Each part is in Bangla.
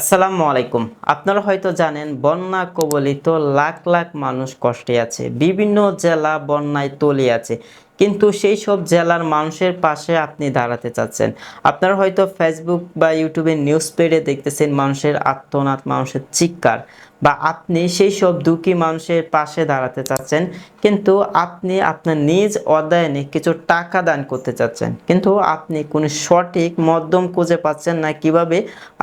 আসসালামু আলাইকুম। আপনারা হয়তো জানেন, বন্যা কবলিত লাখ লাখ মানুষ কষ্টে আছে। বিভিন্ন জেলা বন্যায় তলি আছে। কিন্তু সেই সব জেলার মানুষের পাশে আপনি দাঁড়াতে চাচ্ছেন। আপনারা হয়তো ফেসবুক বা ইউটিউবে নিউজ পেডে দেখতেছেন মানুষের আত্মনাদ, মানুষের চিৎকার বা আপনি সেই সব দুঃখী মানুষের পাশে দাঁড়াতে চাচ্ছেন, কিন্তু আপনি আপনার নিজ অধ্যায়নে কিছু টাকা দান করতে চাচ্ছেন। কিন্তু আপনি কোনো সঠিক মধ্যম খুঁজে পাচ্ছেন না কীভাবে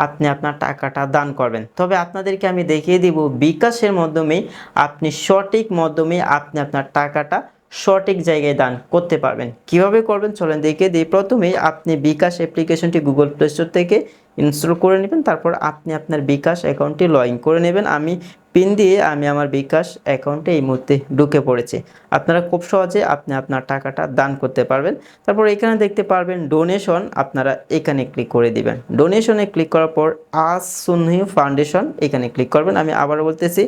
আপনি আপনার টাকাটা দান করবেন। তবে আপনাদেরকে আমি দেখিয়ে দিব, বিকাশের মাধ্যমে আপনি সঠিক মাধ্যমে আপনি আপনার টাকাটা সঠিক জায়গায় দান করতে পারবেন। কীভাবে করবেন? চলেন দেখে দিই। প্রথমেই আপনি বিকাশ অ্যাপ্লিকেশনটি গুগল প্লে স্টোর থেকে ইনস্টল করে নেবেন। তারপর আপনি আপনার বিকাশ অ্যাকাউন্টটি লগ করে নেবেন। আমি পিন দিয়ে আমি আমার বিকাশ অ্যাকাউন্টে এই মুহূর্তে ঢুকে পড়েছি। আপনারা খুব সহজে আপনি আপনার টাকাটা দান করতে পারবেন। তারপর এখানে দেখতে পারবেন ডোনেশন আপনারা এখানে ক্লিক করে দিবেন। ডোনেশনে ক্লিক করার পর আজ সুন্নি ফাউন্ডেশন এখানে ক্লিক করবেন। আমি আবার বলতেছি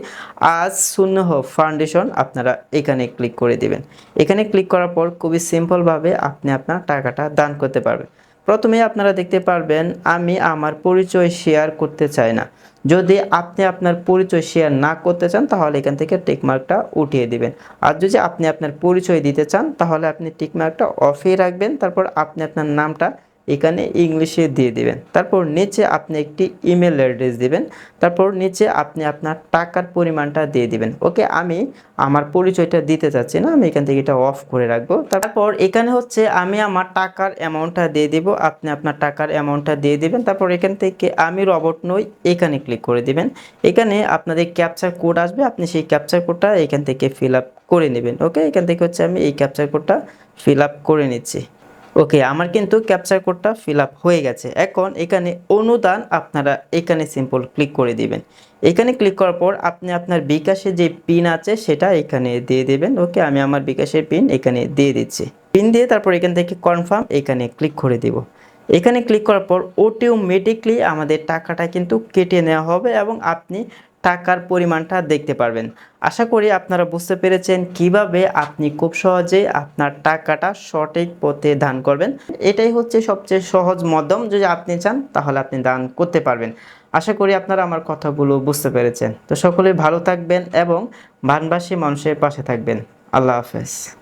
আজ শূন্য ফাউন্ডেশন আপনারা এখানে ক্লিক করে দিবেন। এখানে ক্লিক করার পর খুবই সিম্পলভাবে আপনি আপনার টাকাটা দান করতে পারবেন। প্রথমে আপনারা দেখতে পারবেন, আমি আমার পরিচয় শেয়ার করতে চাই না। যদি আপনি আপনার পরিচয় শেয়ার না করতে চান, তাহলে এখান থেকে টিকমার্কটা উঠিয়ে দিবেন। আর যদি আপনি আপনার পরিচয় দিতে চান, তাহলে আপনি টিকমার্কটা অফেই রাখবেন, তারপর আপনি আপনার নামটা এখানে ইংলিশে দিয়ে দিবেন। তারপর নিচে আপনি একটি ইমেল অ্যাড্রেস দিবেন। তারপর নিচে আপনি আপনার টাকার পরিমাণটা দিয়ে দিবেন। ওকে, আমি আমার পরিচয়টা দিতে চাচ্ছি না, আমি এখান থেকে এটা অফ করে রাখব। তারপর এখানে হচ্ছে আমি আমার টাকার অ্যামাউন্টটা দিয়ে দিব, আপনি আপনার টাকার অ্যামাউন্টটা দিয়ে দিবেন। তারপর এখান থেকে আমি রবট নই, এখানে ক্লিক করে দিবেন। এখানে আপনাদের ক্যাপচার কোড আসবে, আপনি সেই ক্যাপচার কোডটা এখান থেকে ফিল আপ করে নেবেন। ওকে, এখান থেকে হচ্ছে আমি এই ক্যাপচার কোডটা ফিল আপ করে নিচ্ছি। ওকে, আমার কিন্তু ক্যাপচার কোডটা ফিল আপ হয়ে গেছে। এখন এখানে অনুদান আপনারা এখানে সিম্পল ক্লিক করে দিবেন। এখানে ক্লিক করার পর আপনি আপনার বিকাশে যে পিন আছে সেটা এখানে দিয়ে দেবেন। ওকে, আমি আমার বিকাশের পিন এখানে দিয়ে দিচ্ছি। পিন দিয়ে তারপর এখান থেকে কনফার্ম এখানে ক্লিক করে দিব। এখানে ক্লিক করার পর অটোমেটিকলি আমাদের টাকাটা কিন্তু কেটে নেওয়া হবে এবং আপনি টাকার পরিমাণটা দেখতে পারবেন। আশা করি আপনারা বুঝতে পেরেছেন কীভাবে আপনি খুব সহজেই আপনার টাকাটা সঠিক পথে দান করবেন। এটাই হচ্ছে সবচেয়ে সহজ মাধ্যম। যদি আপনি চান, তাহলে আপনি দান করতে পারবেন। আশা করি আপনারা আমার কথাগুলো বুঝতে পেরেছেন। তো সকলে ভালো থাকবেন এবং বানবাসী মানুষের পাশে থাকবেন। আল্লাহ হাফেজ।